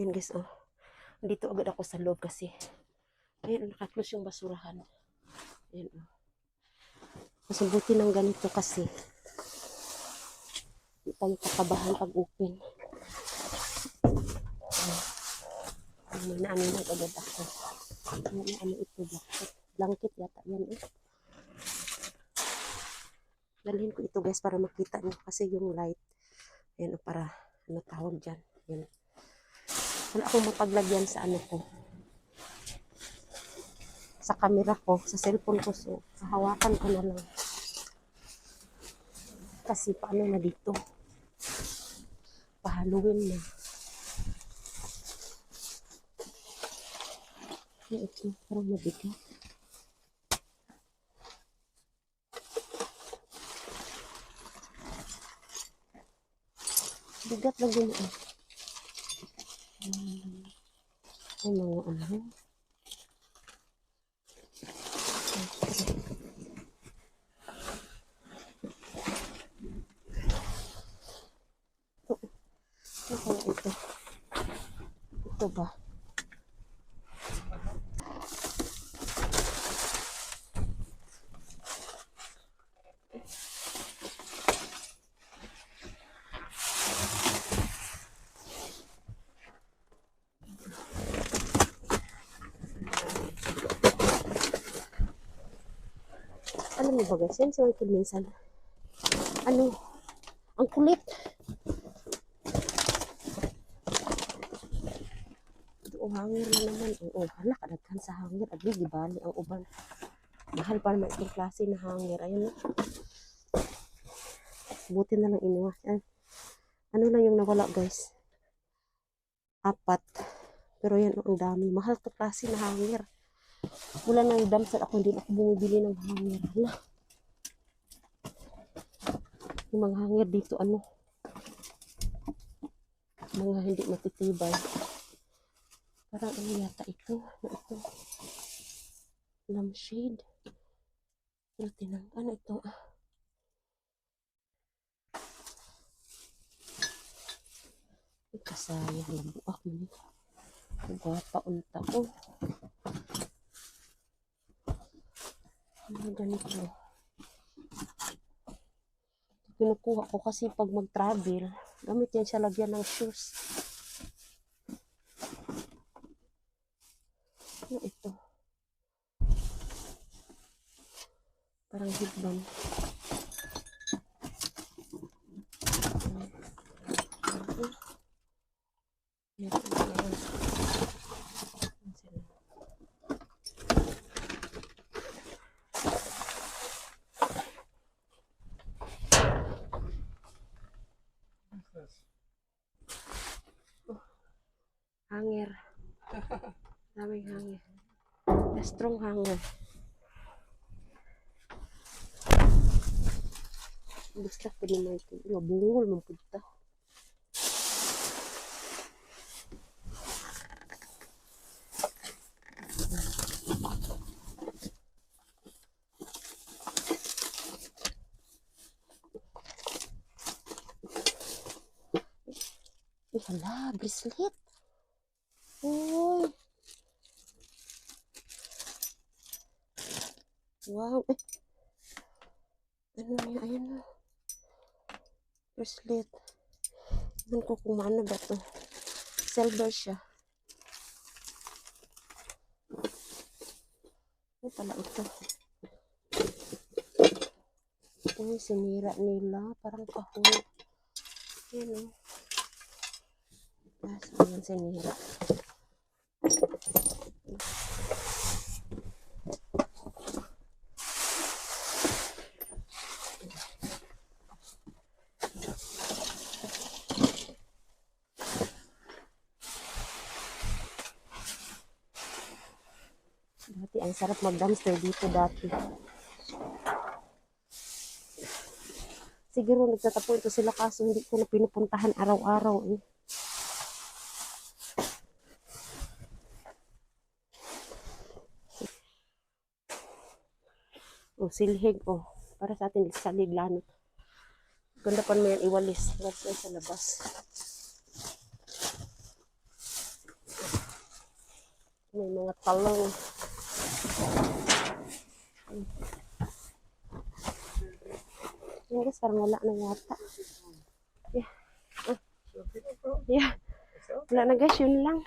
Yan guys, oh. Dito agad ako sa loob kasi. Ayun, nakaklose yung basurahan. Yan, oh. Mas mabuti ng ganito kasi. Hindi tayo kakabahan pag open. Ay, may naaninag agad ako. Ano, ano ito, blanket. Blanket yata yan, eh. Dalhin ko ito guys para makita nyo kasi yung light. Ayan, oh, para ano tawag dyan. Yan. Wala akong mapaglagyan sa ano ko. Sa camera ko, sa cellphone ko. So, hawakan ko na lang. Kasi paano na dito? Pahaluin na. Ito? Parang mabigat. Bigat din eh. Ay, mga ano. Ito. Ito? Ito ba? Alam mo ba guys, yan si Michael minsan. Ano? Ang kulit. Oo, hangir na naman. Oo, hala, kadaghan sa hangir. Agli, di bali ang uban. Mahal pa naman itong klase na hangir. Ayun na. Buti na lang iniwas. Ano lang yung nawala guys? Apat. Pero yan ang dami. Mahal to klase na hangir. Wala nang damsal ako, hindi ako bumibili ng hanger. Hala. Yung mga hanger dito, ano? Mga hindi matitibay. Parang ano yata ito? Na ito? Lampshade. Pero tinang, ano ito? Ah. Ay, kasaya. Lambuak mo. Gwapa unta ko. Mga ganito. Kinukuha ko kasi pag mag-travel, gamit yan siya lagyan ng shoes. Ano ito? Parang headband. Meron pa yan. Ano sila? Hanger. Daming hanger. A strong hanger. Basta pwede mo ito. Mabungol mo punta. Ay, hala, bracelet. Uy. Wow. Eh. Ano yan? Ayan na. Bracelet. Ewan ko kung ano ba to. Silver siya. Ano pala ito? Uy, sinira nila. Parang kahon. Yan o. Tapos, ayan sinira. Ang sarap mag-dumpster dito dati. Siguro nagtatapo ito sila kaso hindi ko na pinupuntahan araw-araw eh. O, silhig o. Para sa atin sa liglanot. Ganda pa mo yan iwalis. That's sa labas. May mga talong. Yan guys, parang wala na yata. Yeah. Ah. Yeah. Wala na guys, yun lang.